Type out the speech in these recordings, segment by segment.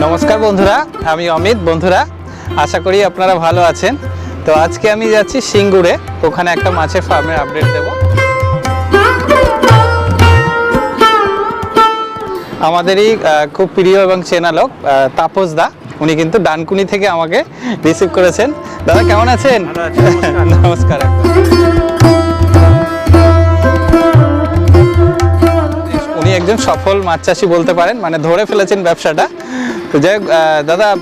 নমস্কার বন্ধুরা আমি অমিত। বন্ধুরা আশা করি আপনারা ভালো আছেন। তো আজকে আমি যাচ্ছি সিঙ্গুরে। ওখানে একটা মাছের ফার্মের আপডেট দেব। আমাদেরই খুব প্রিয় এবং চেনা লোক তাপস দা। উনি কিন্তু ডানকুনি থেকে আমাকে রিসিভ করেছেন। দাদা কেমন আছেন? নমস্কার। একজন সফল মাছ চাষি বলতে পারেন মানে ধরে ফেলেছেন ব্যবসাটা। তো যাই দাদা আহ,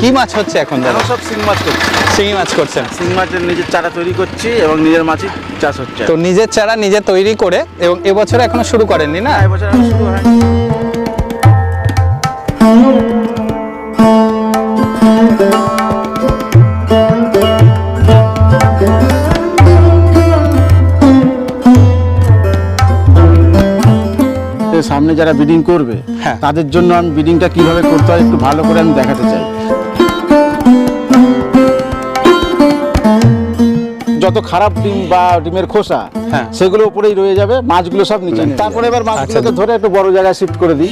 কি মাছ হচ্ছে এখন দাদা? সব শিং মাছ করছি। শিঙি মাছ করছেন। শিং মাছের নিজের চারা তৈরি করছি এবং নিজের মাছই চাষ হচ্ছে। তো নিজের চারা নিজে তৈরি করে এবং এবছর এখনও শুরু করেননি না? এবছর এখন শুরু হয়নি। এর সামনে যারা বিডিং করবে হ্যাঁ। তাদের জন্য আমি বিডিংটা কীভাবে করতে হয় একটু ভালো করে আমি দেখাতে চাই যত খারাপ ডিম বা ডিমের খোসা হ্যাঁ। সেগুলো উপরেই রয়ে যাবে মাছগুলো সব নিচে তারপরে এবার মাছগুলোকে আচ্ছা। ধরে একটু বড় জায়গায় শিফট করে দিই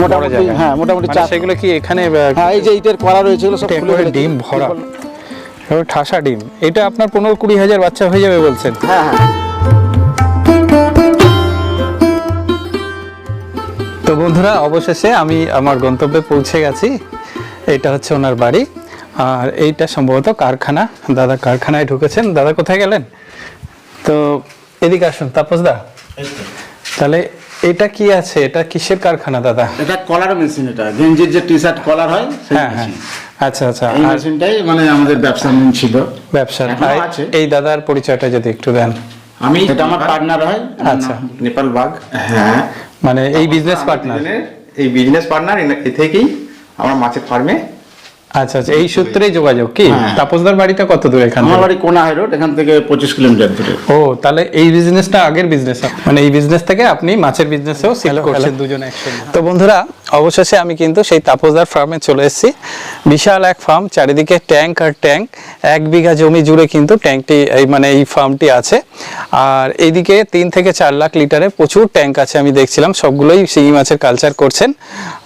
মোটামুটি। হ্যাঁ মোটামুটি মানে চার সেগুলো কি এখানে হ্যাঁ এই যে ইটের করা রয়েছে এগুলো সব। ডিম ভরা। ঠাসা ডিম এটা আপনার পনেরো কুড়ি হাজার বাচ্চা হয়ে যাবে বলছেন হ্যাঁ হ্যাঁ তো বন্ধুরা অবশেষে আমি আমার গন্তব্যে পৌঁছে গেছি। এটা হচ্ছে ওনার বাড়ি। আর এইটা সম্ভবত কারখানা। দাদা কারখানায় ঢুকেছেন। দাদা কোথায় গেলেন? তো এদিকে আসুন তাপস দা। তাহলে এটা কি আছে? এটা কিসের কারখানা দাদা? এটা কলার মেশিন এটা। গেঞ্জির যে টি শার্ট কলার হয় হ্যাঁ হ্যাঁ। আচ্ছা আচ্ছা। এই মেশিনটাই মানে আমাদের ব্যবসা মেন ছিল। ব্যবসা। এই দাদার পরিচয়টা যদি একটু দেন। আমি এটা আমার পার্টনার হয়। আচ্ছা। নেপাল বাগ হ্যাঁ। মানে এই বিজনেস পার্টনার এই বিজনেস পার্টনার এ থেকেই আমরা মাছের ফার্মে আচ্ছা আচ্ছা এই সূত্রেই যোগাযোগ কি? হ্যাঁ। তাপসদার বাড়িটা কত দূর এখান আমার বাড়ি কোনা হাই রোড এখান থেকে পঁচিশ কিলোমিটার দূরে। ও তাহলে এই বিজনেসটা আগের বিজনেস মানে এই বিজনেস থেকে আপনি মাছের বিজনেসেও সেল করছেন। দুজনে একসঙ্গে। তো বন্ধুরা অবশেষে আমি কিন্তু সেই তাপসদার ফার্মে চলে এসেছি। বিশাল এক ফার্ম, চারিদিকে ট্যাঙ্ক আর ট্যাঙ্ক। এক বিঘা জমি জুড়ে কিন্তু ট্যাঙ্কটি, এই মানে এই ফার্মটি আছে। আর এইদিকে তিন থেকে চার লাখ লিটারের প্রচুর ট্যাঙ্ক আছে আমি দেখছিলাম, সবগুলোই শিঙি মাছের কালচার করছেন।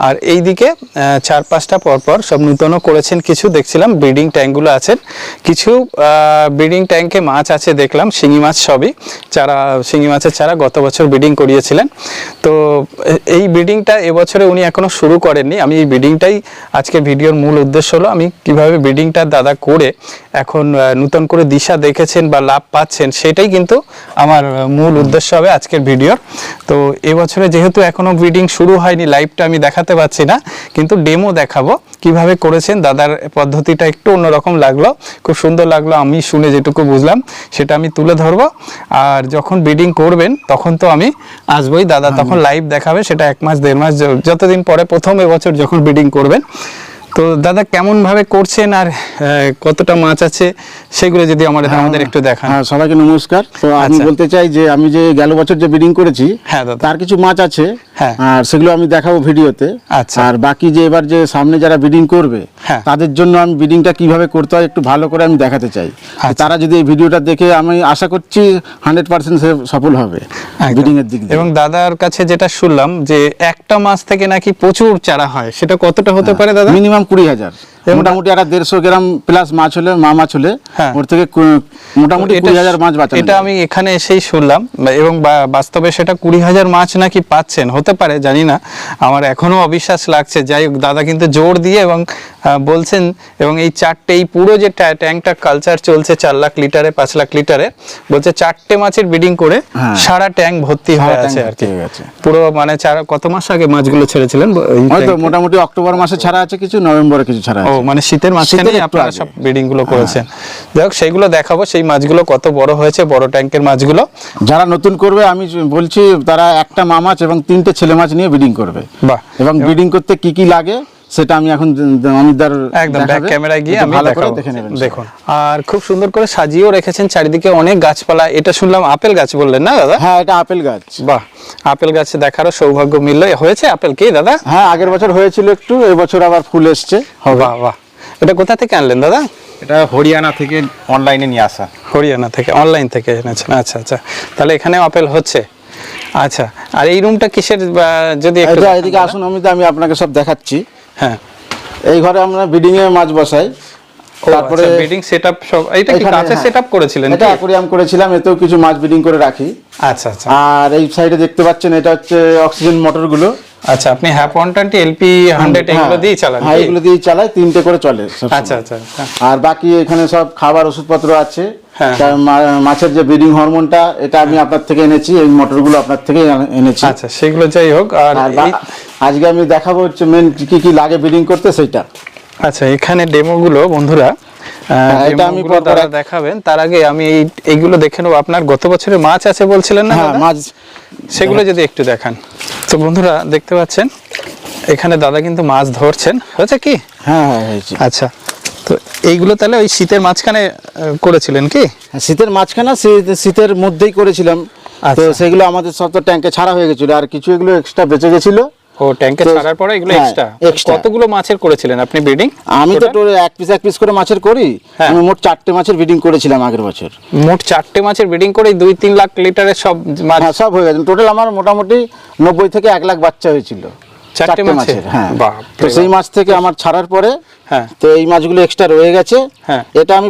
আর এইদিকে চার পাঁচটা পরপর সব নূতনও করেছেন কিছু, দেখছিলাম ব্রিডিং ট্যাঙ্কগুলো আছেন। কিছু ব্রিডিং ট্যাঙ্কে মাছ আছে দেখলাম, শিঙি মাছ সবই। চারা, শিঙি মাছের চারা গত বছর ব্রিডিং করিয়েছিলেন। তো এই ব্রিডিংটা এবছরে উনি এখনও শুরু করেননি। আমি এই ব্রিডিংটাই আজকে ভিডিওর মূল উদ্দেশ্য হলো, আমি কীভাবে ব্রিডিংটা দাদা করে এখন নতুন নূতন করে দিশা দেখেছেন বা লাভ পাচ্ছেন, সেটাই কিন্তু আমার মূল উদ্দেশ্য হবে আজকের ভিডিওর তো এবছরে যেহেতু এখনও ব্রিডিং শুরু হয়নি লাইভটা আমি দেখাতে পারছি না, কিন্তু ডেমো দেখাবো। কীভাবে করেছেন দাদার পদ্ধতিটা একটু অন্যরকম লাগল। খুব সুন্দর লাগল আমি শুনে যেটুকু বুঝলাম সেটা আমি তুলে ধরবো। আর যখন ব্রিডিং করবেন তখন তো আমি আসবোই। দাদা তখন লাইভ দেখাবে সেটা এক মাস দেড় মাস যতদিন পরে প্রথম এবছর যখন ব্রিডিং করবেন তো দাদা কেমন ভাবে করছেন আর কতটা মাছ আছে সেগুলো যদি আমাদের আমাদের একটু দেখান হ্যাঁ সবাইকে নমস্কার তো আমি আচ্ছা। বলতে চাই যে আমি যে গেল বছর যে ব্রিডিং করেছি হ্যাঁ দাদা তার কিছু মাছ আছে হ্যাঁ। আর সেগুলো আমি দেখাবো ভিডিওতে আচ্ছা। আর বাকি যে এবার যে সামনে যারা ব্রিডিং করবে হ্যাঁ। তাদের জন্য আমি ব্রিডিংটা কীভাবে করতে হয় একটু ভালো করে আমি দেখাতে চাই আচ্ছা। তারা যদি এই ভিডিওটা দেখে আমি আশা করছি হান্ড্রেড পার্সেন্ট সফল হবে। বিডিং এর দিক এবং দাদার কাছে যেটা শুনলাম যে একটা মাছ থেকে নাকি প্রচুর চারা হয় সেটা কতটা হতে পারে দাদা মিনিমাম কুড়ি হাজার। মোটামুটি একটা দেড়শো গ্রাম প্লাস মাছ হলে মা মাছ হলে হ্যাঁ। ওর থেকে মোটামুটি কুড়ি হাজার মাছ বাঁচানো এটা আমি এখানে এসেই শুনলাম এবং বাস্তবে সেটা কুড়ি হাজার মাছ নাকি পাচ্ছেন হতে পারে জানি না। আমার এখনও অবিশ্বাস লাগছে। যাই হোক দাদা কিন্তু জোর দিয়ে এবং বলছেন এবং এই চারটে এই পুরো যে ট্যা- ট্যাঙ্কটা কালচার চলছে চার লাখ লিটারে পাঁচ লাখ লিটারে বলছে চারটে মাছের ব্রিডিং করে হ্যাঁ। সারা ট্যাঙ্ক ভর্তি হয়ে আছে আর কি। পুরো মানে চার কত মাস আগে মাছগুলো ছেড়েছিলেন? হয়তো মোটামুটি অক্টোবর মাসে ছাড়া আছে কিছু নভেম্বরে কিছু ছাড়া ও মানে শীতের মাঝখানে আপনারা সব ব্রিডিংগুলো করেছেন। যাই হোক সেইগুলো দেখাবো। সেই মাছগুলো কত বড় হয়েছে বড় ট্যাঙ্কের মাছগুলো। যারা নতুন করবে আমি বলছি তারা একটা মা মাছ এবং তিনটে ছেলে মাছ নিয়ে ব্রিডিং করবে। বাহ। এবং ব্রিডিং করতে কি কি লাগে সেটা আমি এখন অমিতদার একদম ব্যাক ক্যামেরায় গিয়ে আমি দেখাবো। দেখে নেবেন। দেখুন। আর খুব সুন্দর করে সাজিয়েও রেখেছেন চারিদিকে অনেক গাছপালা। এটা শুনলাম আপেল গাছ বললেন না দাদা? হ্যাঁ এটা আপেল গাছ। বাহ আপেল গাছে দেখারও সৌভাগ্য মিললো। হয়েছে আপেল কি দাদা? হ্যাঁ আগের বছর হয়েছিল একটু এবছর আবার ফুল এসছে। বাহ বাহ এটা কোথা থেকে আনলেন দাদা? এটা হরিয়ানা থেকে অনলাইনে নিয়ে আসা। হরিয়ানা থেকে অনলাইন থেকে এনেছেন। আচ্ছা আচ্ছা। তাহলে এখানেও আপেল হচ্ছে। আচ্ছা আর এই রুমটা কিসের যদি একটু এদিকে আসুন আমি তো আমি আপনাকে সব দেখাচ্ছি। হ্যাঁ এই ঘরে আমরা ব্রিডিং এ মাছ বসাই তারপরে বিল্ডিং সেটআপ সব এটা কি হ্যাঁ। সেটআপ করেছিলেন এটা? অ্যাকোরিয়াম করেছিলাম এতেও কিছু মাছ ব্রিডিং করে রাখি আচ্ছা আচ্ছা আর এই সাইডে দেখতে পাচ্ছেন এটা হচ্ছে অক্সিজেন মোটরগুলো আচ্ছা আপনি হ্যাপ ওয়ান টোয়েন্টি এলপি হান্ড্রেড এগুলো দিয়ে চালান হ্যাঁ এগুলো দিয়ে চালাই তিনটে করে চলে আচ্ছা আচ্ছা আচ্ছা। আর বাকি এখানে সব খাবার ওষুধপত্র আছে হ্যাঁ। তার মা- মাছের যে ব্রিডিং হরমোনটা এটা আমি আপনার থেকে এনেছি এই মোটরগুলো আপনার থেকে এনেছি। আচ্ছা সেগুলো যাই হোক আর আজকে আমি দেখাবো হচ্ছে মেন কি কি লাগে ব্রিডিং করতে সেটা আচ্ছা এখানে ডেমো গুলো বন্ধুরা হ্যাঁ, এটা আমি তারা দেখাবেন। তার আগে আমি এই এইগুলো দেখে নেব। আপনার গত বছরের মাছ আছে বলছিলেন না হ্যাঁ মাছ সেগুলো যদি একটু দেখান। তো বন্ধুরা দেখতে পাচ্ছেন এখানে দাদা কিন্তু মাছ ধরছেন। হয়েছে কি? হ্যাঁ হ্যাঁ আচ্ছা তো এইগুলো তাহলে ওই শীতের মাঝখানে করেছিলেন কি? হ্যাঁ, শীতের মাঝখানে শীতের মধ্যেই করেছিলাম। তো আচ্ছা। সেগুলো আমাদের সব তো ট্যাঙ্কে ছাড়া হয়ে গেছিল আর কিছু এগুলো এক্সট্রা বেঁচে গেছিল। ও ট্যাঙ্কে ছাড়ার পরে এগুলো হ্যাঁ, এক্সট্রা extra। কতগুলো মাছের করেছিলেন আপনি ব্রিডিং আমি তো টোটাল এক পিস এক পিস করে মাছের করি। হ্যাঁ। আমি মোট চারটে মাছের ব্রিডিং করেছিলাম আগের বছর। মোট চারটে মাছের ব্রিডিং করে দুই তিন লাখ লিটারের সব মাছ হ্যাঁ সব হয়ে গেছে। টোটাল আমার মোটামুটি নব্বই থেকে এক লাখ বাচ্চা হয়েছিল। চারটে মাছের? হ্যাঁ। তো সেই মাছ থেকে আমার ছাড়ার পরে হ্যাঁ। তো এই মাছগুলো এক্সট্রা রয়ে গেছে। হ্যাঁ। এটা আমি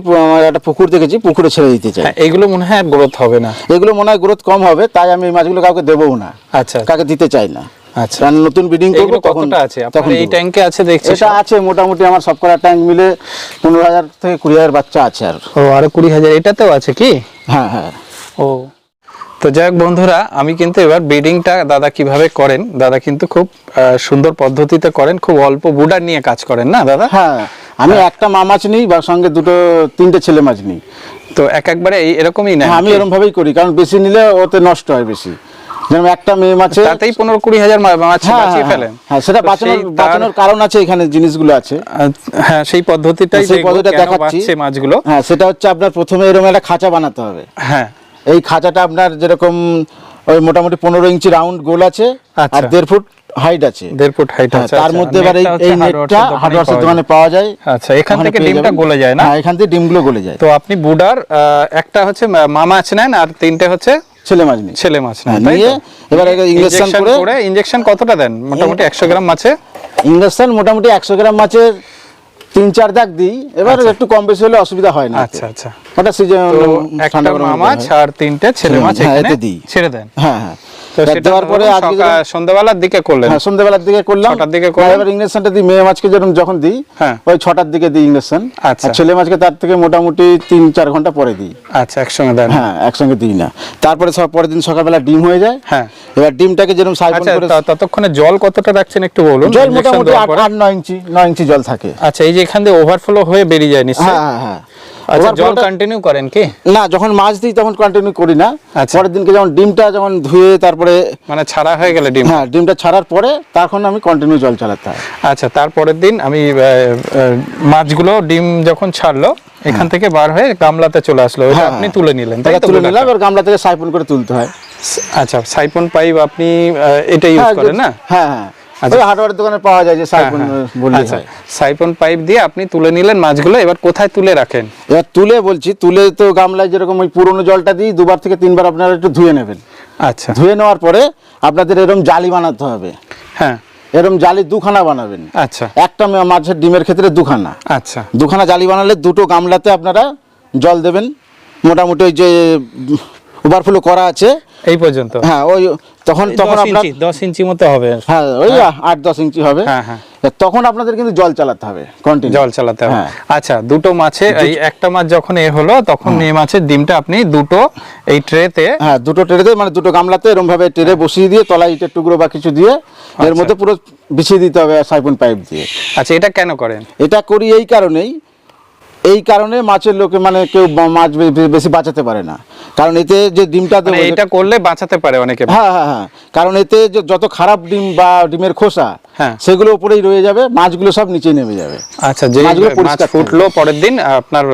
একটা পুকুর দেখেছি পুকুরে ছেড়ে দিতে চাই। হ্যাঁ এইগুলো মনে হয় গ্রোথ হবে না। এগুলো মনে হয় গ্রোথ কম হবে তাই আমি এই মাছগুলো কাউকে দেবও না। আচ্ছা। কাকে দিতে চাই না। আচ্ছা। নতুন ব্রিডিং করব এগুলো তখন আছে? তখন এই ট্যাঙ্কে আছে দেখছি। এটা আছে মোটামুটি আমার সব করা ট্যাঙ্ক মিলে পনেরো হাজার থেকে কুড়ি হাজার বাচ্চা আছে আর। ও আরও কুড়ি হাজার। এটাতেও আছে কি? হ্যাঁ হ্যাঁ। ও। তো যাই বন্ধুরা আমি কিন্তু এবার ব্রিডিংটা দাদা কীভাবে করেন দাদা কিন্তু খুব সুন্দর পদ্ধতিতে করেন খুব অল্প বুডার নিয়ে কাজ করেন না দাদা? হ্যাঁ আমি একটা মা মাছ নিই বা সঙ্গে দুটো তিনটে ছেলে মাছ নিই। তো এক একবারে এরকমই না হ্যাঁ, আমি এরকম ভাবেই করি কারণ বেশি নিলে ওতে নষ্ট হয় বেশি। যেমন একটা মেয়ে মাছে তাতেই পনেরো কুড়ি হাজার মাছ হ্যাঁ, বাঁচিয়ে হ্যাঁ, ফেলেন। হ্যাঁ সেটা বাঁচানোর বাঁচানোর কারণ আছে এখানে জিনিসগুলো আছে। হ্যাঁ সেই পদ্ধতিটাই সেই পদ্ধতিটা দেখাচ্ছি। মাছগুলো। হ্যাঁ সেটা হচ্ছে আপনার প্রথমে এরকম একটা খাঁচা বানাতে হবে। হ্যাঁ। এই খাঁচাটা আপনার যেরকম ওই মোটামুটি পনেরো ইঞ্চি রাউন্ড গোল আছে আচ্ছা। আর দেড় ফুট হাইট আছে। দেড় ফুট হাইট হ্যাঁ, আছে তার আচ্ছা, মধ্যে এবার এই নেটটা হার্ডওয়ার্সের পাওয়া দোকানে যায়। পাওয়া যায়। আচ্ছা এখান থেকে ডিমটা গলে যায় না? হ্যাঁ এখান থেকে ডিমগুলো গলে যায়। তো আপনি বুডার একটা হচ্ছে মা- মা মাছ নেন আর তিনটে হচ্ছে ছেলে মাছ নেই ছেলে মাছ নেন হ্যাঁ, নিয়ে এবার Injection করে- ইনজেকশন কতটা দেন? মোটামুটি একশো গ্রাম মাছে? ইঞ্জেকশন মোটামুটি একশো গ্রাম মাছের তিন চার দাগ দিই এবার একটু কম বেশি হলে অসুবিধা হয় না আচ্ছা আচ্ছা। ওটা সিজন একটা মামা মাছ আর তিনটে ছেলে মাছ হ্যাঁ, এখানে দিই। ছেড়ে দেন। হ্যাঁ হ্যাঁ। দেওয়ার পরে আজকে সন্ধ্যাবেলার দিকে করলেন। হ্যাঁ সন্ধ্যাবেলার দিকে করলাম। ছটার দিকে হ্যাঁ, এবার ইঞ্জেকশনটা দিই মেয়ে মাছকে যেরকম যখন দিই। ওই ছটার দিকে দিই ইঞ্জেকশন আচ্ছা। ছেলে মাছকে তার থেকে মোটামুটি তিন চার ঘণ্টা পরে দিই। আচ্ছা একসঙ্গে দেন। হ্যাঁ একসঙ্গে দিই না। তারপরে সব পরের দিন সকালবেলা ডিম হয়ে যায়। হ্যাঁ। এবার ডিমটাকে যেরকম সাইফন আচ্ছা করে ততক্ষণে জল কতটা রাখছেন একটু বলুন জল মোটামুটি আট নয় ইঞ্চি নয় ইঞ্চি জল থাকে। আচ্ছা এই যে এখান দিয়ে ওভারফ্লো হয়ে বেরিয়ে যায় নিশ্চয়ই? হ্যাঁ। আচ্ছা জল কন্টিনিউ করেন কি? না যখন মাছ দিই তখন কন্টিনিউ করি না। আচ্ছা। পরের দিনকে যখন ডিমটা যখন ধুয়ে তারপরে মানে ছাড়া হয়ে গেলে ডিম? হ্যাঁ ডিমটা ছাড়ার পরে তখন আমি কন্টিনিউ জল চালাতে হয়। আচ্ছা তারপরের দিন আমি মাছগুলো ডিম যখন ছাড়লো এখান থেকে বার হয়ে গামলাতে চলে আসলো। হ্যাঁ, আপনি হ্যাঁ। তুলে নিলেন তাই তুলে নিলাম এবার গামলা থেকে সাইফন করে তুলতে হয়। আচ্ছা সাইপন পাইপ আপনি এটা ইউজ হ্যাঁ, করেন না? হ্যাঁ হ্যাঁ। ওই হার্ডওয়্যার দোকানে পাওয়া যায় যে সাইফন বললে আচ্ছা হয়। পাইপ দিয়ে আপনি তুলে নিলেন মাছগুলো এবার কোথায় তুলে রাখেন? এবার তুলে বলছি তুলে তো গামলায় যেরকম ওই পুরোনো জলটা দিই দুবার থেকে তিনবার আপনারা একটু ধুয়ে নেবেন। আচ্ছা। ধুয়ে নেওয়ার পরে আপনাদের এরম জালি বানাতে হবে। হ্যাঁ। এরম জালি দুখানা বানাবেন। আচ্ছা। একটা মাছের ডিমের ক্ষেত্রে দুখানা। আচ্ছা। দুখানা জালি বানালে দুটো গামলাতে আপনারা জল দেবেন। মোটামুটি ওই যে ওভারফ্লো করা আছে। এই পর্যন্ত? হ্যাঁ ওই তখন তখন আপনার দশ ইঞ্চি মতো হবে। হ্যাঁ ওই আট দশ ইঞ্চি হবে। হ্যাঁ, হ্যাঁ। তখন আপনাদের কিন্তু জল চালাতে হবে কন্টিনিউ জল চালাতে হবে। হ্যাঁ। আচ্ছা দুটো মাছে এই একটা মাছ যখন এ হলো তখন এই মাছের ডিমটা আপনি দুটো এই ট্রেতে হ্যাঁ দুটো ট্রেতে মানে দুটো গামলাতে এরকম ভাবে ট্রে বসিয়ে দিয়ে তলায় ইটের টুকরো বা কিছু দিয়ে আচ্ছা। এর মধ্যে পুরো বিছিয়ে দিতে হবে সাইপন পাইপ দিয়ে। আচ্ছা এটা কেন করেন? এটা করি এই কারণেই এই কারণে মাছের লোকে মানে কেউ মাছ বেশি বাঁচাতে পারে না। কারণ এতে যে ডিমটা মানে এটা করলে বাঁচাতে পারে অনেকে। হ্যাঁ হ্যাঁ হ্যাঁ। কারণ এতে যে যত খারাপ ডিম বা ডিমের খোসা হ্যাঁ। সেগুলো উপরেই রয়ে যাবে মাছগুলো সব নিচে নেমে যাবে। আচ্ছা যে মাছগুলো মাছ ফুটলো পরের দিন আপনার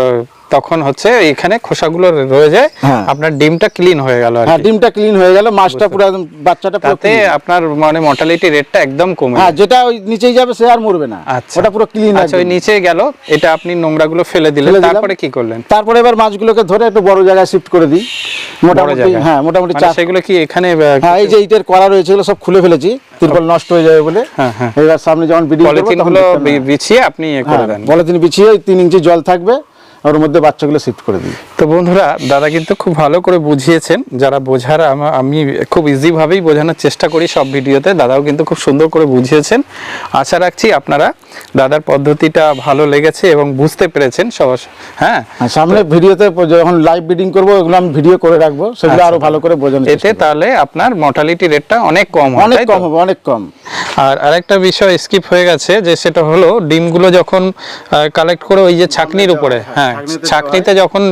তখন হচ্ছে এখানে খোসাগুলো রয়ে যায়। হ্যাঁ। আপনার ডিমটা ক্লিন হয়ে গেল আর হ্যাঁ ডিমটা ক্লিন হয়ে গেল মাছটা পুরো একদম বাচ্চাটা তাতে আপনার মানে মর্টালিটি রেটটা একদম কমে হ্যাঁ যেটা ওই নিচেই যাবে সে আর মরবে না। আচ্ছা। ওটা পুরো ক্লিন আচ্ছা ওই নিচে গেল এটা আপনি নোংরাগুলো ফেলে দিলেন। তারপরে কি করলেন? তারপরে এবার মাছগুলোকে ধরে একটু বড় জায়গায় শিফট করে দিই। মোটামুটি হ্যাঁ মোটামুটি মানে চার সেগুলো কি এখানে হ্যাঁ এই যে ইটের করা রয়েছে এগুলো সব খুলে ফেলেছি। তিরপল নষ্ট হয়ে যাবে বলে। হ্যাঁ, হ্যাঁ। এবার সামনে যখন বিডিং করব তখন বিছিয়ে আপনি ইয়ে করে দেন। পলিথিন বিছিয়ে ওই তিন ইঞ্চি জল থাকবে। ওর মধ্যে বাচ্চাগুলো শিফট করে দিই। তো বন্ধুরা দাদা কিন্তু খুব ভালো করে বুঝিয়েছেন। যারা বোঝার আমি খুব ইজিভাবেই বোঝানোর চেষ্টা করি সব ভিডিওতে দাদাও কিন্তু খুব সুন্দর করে বুঝিয়েছেন। আশা রাখছি আপনারা দাদার পদ্ধতিটা ভালো লেগেছে এবং বুঝতে পেরেছেন সব হ্যাঁ? সামনে ভিডিওতে যখন লাইভ বিডিং করব ওগুলো আমি ভিডিও করে রাখব সেগুলো আরও ভালো করে বোঝানো এতে তাহলে আপনার মর্টালিটি রেটটা অনেক কম অনেক কম হবে অনেক কম। আর আরেকটা বিষয় স্কিপ হয়ে গেছে যে সেটা হলো ডিমগুলো যখন কালেক্ট করে ওই যে ছাকনির উপরে হ্যাঁ ছাকনিতে যখন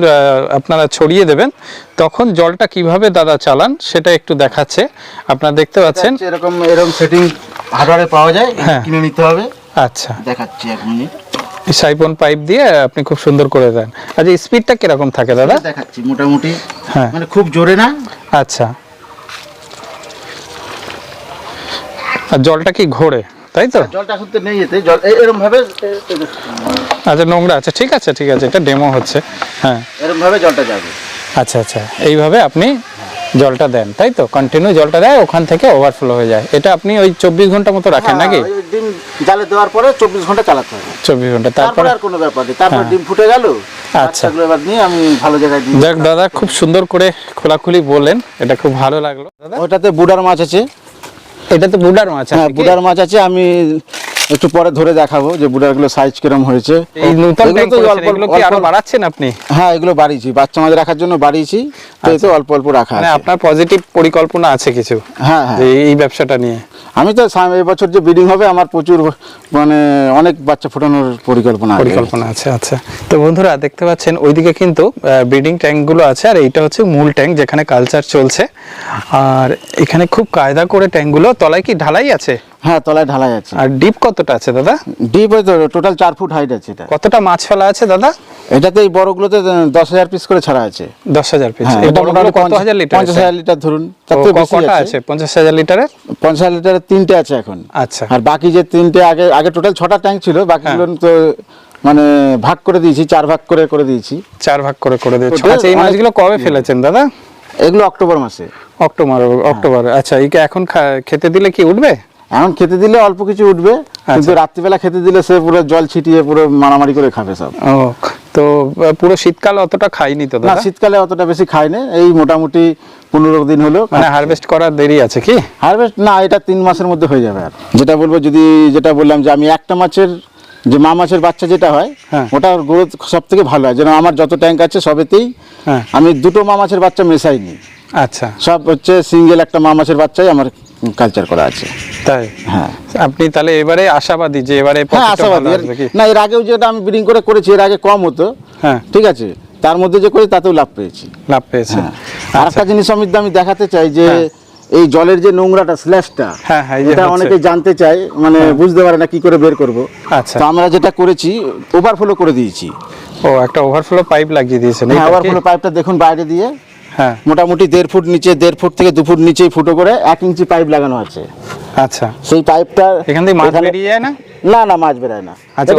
আপনারা ছড়িয়ে দেবেন তখন জলটা কীভাবে দাদা চালান সেটা একটু দেখাচ্ছে। আপনারা দেখতে পাচ্ছেন? এরকম এরকম সেটিং হার্ডওয়ারে পাওয়া যায় হ্যাঁ। কিনে নিতে হবে। আচ্ছা। দেখাচ্ছি এক মিনিট সাইপন পাইপ দিয়ে আপনি খুব সুন্দর করে দেন। আচ্ছা স্পিডটা কীরকম থাকে দাদা? দেখাচ্ছি মোটামুটি। হ্যাঁ। মানে খুব জোরে না। আচ্ছা। আর জলটা কি ঘোরে তাই তো? জলটা এখন তো নেই এতে। জল এ- এরম ভাবে আচ্ছা নোংরা আছে। ঠিক আছে ঠিক আছে এটা ডেমো হচ্ছে। হ্যাঁ। এরম ভাবে জলটা যাবে। আচ্ছা আচ্ছা এইভাবে আপনি জলটা দেন তাই তো? কন্টিনিউ জলটা দেয় ওখান থেকে ওভারফ্লো হয়ে যায়। এটা আপনি ওই চব্বিশ ঘণ্টা মতো রাখেন নাকি? হ্যাঁ, ওই ডিম জালে দেওয়ার পরে চব্বিশ ঘণ্টা চালাতে হবে চব্বিশ ঘণ্টা তারপরে আর কোনো ব্যাপার নেই। তারপর হ্যাঁ। ডিম ফুটে গেল আচ্ছা। এবার নিয়ে আমি ভালো জায়গায় দিই যাক দাদা খুব সুন্দর করে খোলাখুলি বললেন। এটা খুব ভালো লাগল। দাদা? ওটাতে বুডার মাছ আছে। এটা তো বুডার মাছ হ্যাঁ আছে কি? বুডার মাছ আছে। আমি একটু পরে ধরে দেখাবো যে বুডারগুলো সাইজ কিরম হয়েছে। এই নতুন ট্যাঙ্ক তো করেছেন, অল্প- এগুলো কি আরও বাড়াচ্ছেন আপনি? হ্যাঁ এগুলো বাড়িয়েছি। বাচ্চা মাছ রাখার জন্য বাড়িয়েছি তো এতে অল্প অল্প রাখা মানে আছে। আপনার পজিটিভ পরিকল্পনা আছে কিছু? হ্যাঁ হ্যাঁ। এই ব্যবসাটা নিয়ে। আমি তো এবছর যে ব্রিডিং হবে আমার প্রচুর মানে অনেক বাচ্চা ফোটানোর পরিকল্পনা পরিকল্পনা আছে আচ্ছা। তো বন্ধুরা দেখতে পাচ্ছেন ওইদিকে কিন্তু ব্রিডিং ট্যাঙ্কগুলো আছে আর এইটা হচ্ছে মূল ট্যাঙ্ক যেখানে কালচার চলছে। আর এখানে খুব কায়দা করে ট্যাঙ্কগুলো তলায় কি ঢালাই আছে? হ্যাঁ তলায় ঢালাই আছে। আর ডিপ কতটা আছে দাদা? ডিপ ওই তো টোটাল চার ফুট হাইট আছে এটা। কতটা মাছ ফেলা আছে দাদা? এটাতে এই বড়গুলোতে দশ হাজার পিস করে ছাড়া আছে। দশ হাজার পিস হ্যাঁ, এটা মোটামুটি কত হাজার লিটার পঞ্চাশ হাজার লিটার ধরুন কটা আছে। পঞ্চাশ হাজার লিটারের পঞ্চাশ হাজার লিটারের তিনটে আছে এখন। আচ্ছা। আর বাকি যে তিনটে আগে আগে টোটাল ছটা ট্যাঙ্ক ছিল বাকিগুলো তো মানে ভাগ করে দিয়েছি চার ভাগ করে করে দিয়েছি। চার ভাগ করে করে দিয়েছি। আচ্ছা এই মাছগুলো কবে ফেলেছেন দাদা? এগুলো অক্টোবর মাসে। October October. আচ্ছা এইকে এখন খেতে দিলে কি উঠবে? এখন খেতে দিলে অল্প কিছু উঠবে আচ্ছা। কিন্তু রাত্রিবেলা খেতে দিলে সে পুরো জল ছিটিয়ে পুরো মারামারি করে খাবে সব। তো পুরো শীতকাল অতটা খাইনি তো না শীতকালে অতটা বেশি খায় না এই মোটামুটি পনেরো দিন হলো। মানে হারভেস্ট করার দেরি আছে কি? হারভেস্ট না এটা তিন মাসের মধ্যে হয়ে যাবে আর। যেটা বলব যদি যেটা বললাম যে আমি একটা মাছের যে মা মাছের বাচ্চা যেটা হয় হ্যাঁ। ওটার গ্রোথ সব থেকে ভালো হয়। যেন আমার যত ট্যাঙ্ক আছে সবেতেই হ্যাঁ। আমি দুটো মা মাছের বাচ্চা মেশাইনি। আচ্ছা। সব হচ্ছে সিঙ্গেল একটা মা মাছের বাচ্চাই আমার কালচার করা আছে। তাই? হ্যাঁ। আপনি তাহলে এবারে আশাবাদী যে এবারে হ্যাঁ আশাবাদী। না এর আগেও যেটা আমি ব্রিডিং করে করেছি এর আগে কম হতো। হ্যাঁ। ঠিক আছে? তার মধ্যে যে করি তাতেও লাভ পেয়েছি। লাভ পেয়েছে। হ্যাঁ। আর একটা জিনিস আমি আমি দেখাতে চাই যে এই জলের যে নোংরাটা স্ল্যাশটা হ্যাঁ, হ্যাঁ, এটা অনেকে জানতে চায় মানে বুঝতে পারে না কি করে বের করব। আচ্ছা। তো আমরা যেটা করেছি ওভারফ্লো করে দিয়েছি। ও একটা ওভারফ্লো পাইপ লাগিয়ে দিয়েছেন হ্যাঁ ওভারফ্লো পাইপটা দেখুন বাইরে দিয়ে। হ্যাঁ। মোটামুটি দেড় ফুট নিচে দেড় ফুট থেকে দু ফুট নিচেই ফুটো করে এক ইঞ্চি পাইপ লাগানো আছে। আচ্ছা। সেই পাইপটা এখান থেকে মাছ বেরিয়ে যায় না? না না মাছ বেরোয় না। আচ্ছা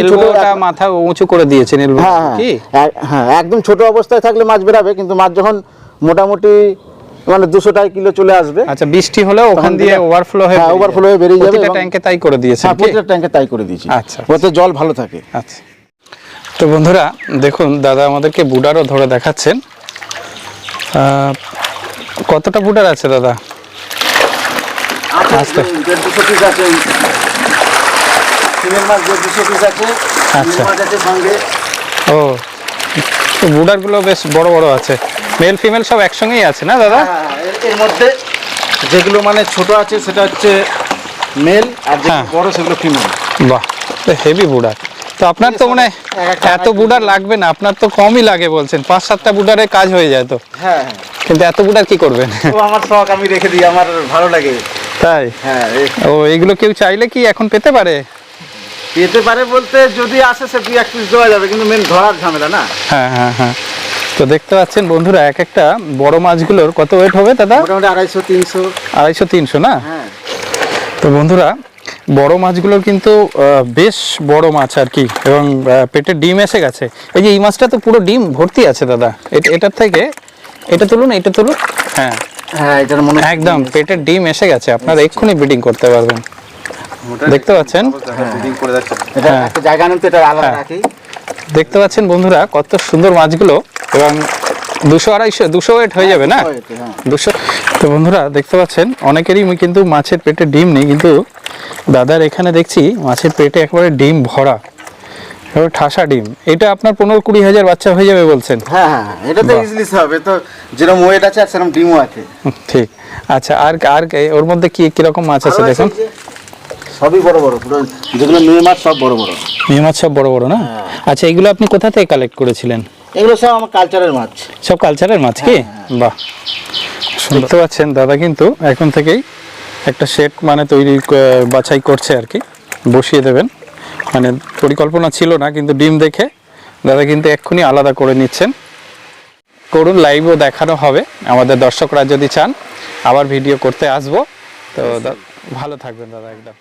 এলবোটা মাথা উঁচু করে দিয়েছেন এলবো হ্যাঁ হ্যাঁ। কি? হ্যাঁ একদম ছোট অবস্থায় থাকলে মাছ বেরাবে কিন্তু মাছ যখন মোটামুটি মানে দুশো টাকা কিলো চলে আসবে আচ্ছা বৃষ্টি হলে ওখান দিয়ে ওভারফ্লো হয়ে হ্যাঁ, বেরিয়ে overflow হয়ে বেরিয়ে যাবে ট্যাঙ্কে তাই করে দিয়েছেন হ্যাঁ প্রতিটা ট্যাঙ্কে তাই করে দিয়েছি। আচ্ছা, ওতে জল ভালো থাকে। আচ্ছা। তো বন্ধুরা দেখুন দাদা আমাদেরকে বুডারও ধরে দেখাচ্ছেন। কতটা বুডার আছে দাদা? আচ্ছা। সঙ্গে। ও বুডারগুলো বেশ বড় বড় আছে। মেল ফিমেল সব একসঙ্গেই আছে না দাদা? হ্যাঁ, এর- এর মধ্যে যেগুলো মানে ছোট আছে সেটা হচ্ছে মেল আর হ্যাঁ। বড় সেগুলো ফিমেল। বাহ হেভি বুডার তো আপনার তো মনে হয় এত বুডার লাগবে না আপনার তো কমই লাগে বলছেন পাঁচ সাতটা বুডারে কাজ হয়ে যায় তো। হ্যাঁ হ্যাঁ। কিন্তু এত বুডার কি করবেন? আমার শখ আমি রেখে দিই আমার ভালো লাগে। তাই? হ্যাঁ ও এগুলো কেউ চাইলে কি এখন পেতে পারে? পেতে পারে বলতে যদি আসে সে দুই এক পিস দেওয়া যাবে কিন্তু মেন ধরার ঝামেলা না। হ্যাঁ হ্যাঁ হ্যাঁ। তো দেখতে পাচ্ছেন বন্ধুরা এক একটা বড় মাছগুলোর কত ওয়েট হবে দাদা? মোটামুটি আড়াইশো তিনশো। আড়াইশো তিনশো না? হ্যাঁ। তো বন্ধুরা বড় মাছগুলোর কিন্তু আহ, বেশ বড় মাছ আর কি এবং পেটে ডিম এসে গেছে। এই যে এই মাছটা তো পুরো ডিম ভর্তি আছে দাদা। এটার থেকে এটা তুলুন এটা তুলুন। হ্যাঁ। হ্যাঁ এটার মনে একদম পেটের ডিম এসে গেছে। আপনারা এক্ষুনি ব্রিডিং করতে পারবেন। দেখতে পাচ্ছেন? হ্যাঁ। একটা জায়গা নেই এটা আলাদা হ্যাঁ। রাখি। দেখতে পাচ্ছেন বন্ধুরা কত সুন্দর মাছগুলো এবং দুশো আড়াইশো দুশো ওয়েট হয়ে যাবে না? হ্যাঁ। দুশো তো বন্ধুরা দেখতে পাচ্ছেন অনেকেরই কিন্তু মাছের পেটে ডিম নেই কিন্তু দাদার এখানে দেখছি মাছের পেটে একেবারে ডিম ভরা। এবার ঠাসা ডিম। এটা আপনার পনেরো কুড়ি হাজার বাচ্চা হয়ে যাবে বলছেন? হ্যাঁ হ্যাঁ হ্যাঁ, এটা তো। ইজিলি হবে তো যেরকম ওয়েট আছে আর সেরকম ডিমও আছে। ঠিক। আচ্ছা আর আর ওর মধ্যে কি কীরকম মাছ আছে দেখুন। সবই বড় বড়। পুরো যেগুলো মেয়ে মাছ সব বড় বড়। মেয়ে মাছ সব বড় বড় না? আচ্ছা এগুলো আপনি কোথা থেকে কালেক্ট করেছিলেন? এগুলো সব আমার কালচারের মাছ। সব কালচারের মাছ কি? বাহ। দেখতে পাচ্ছেন দাদা কিন্তু এখন থেকেই একটা সেট মানে তৈরি বাছাই করছে আর কি। বসিয়ে দেবেন। মানে পরিকল্পনা ছিল না, কিন্তু ডিম দেখে দাদা কিন্তু এক্ষুনি আলাদা করে নিচ্ছেন। করুন লাইভও দেখানো হবে। আমাদের দর্শকরা যদি চান, আবার ভিডিও করতে আসব। তো ভালো থাকবেন দাদা, একদম।